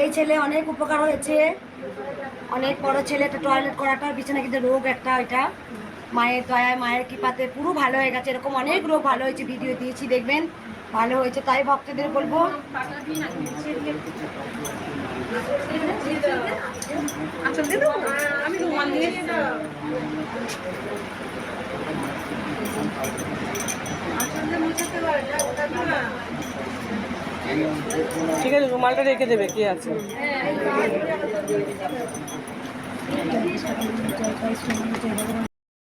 এই ছেলে অনেক উপকার হয়েছে। অনেক বড় ছেলে একটা টয়লেট করাটা বিছানা কিন্তু রোগ একটা ওইটা মায়ের দয়ায় মায়ের কৃপাতে পুরো ভালো হয়ে গেছে এরকম অনেক রোগ ভালো হয়েছে ভিডিও দিয়েছি দেখবেন। ভালো হয়েছে তাই ভক্তদের বলব। আচ্ছা। ঠিক আছে রুমালটা রেখে দেবে কি আছে? জয় জয় ভগবান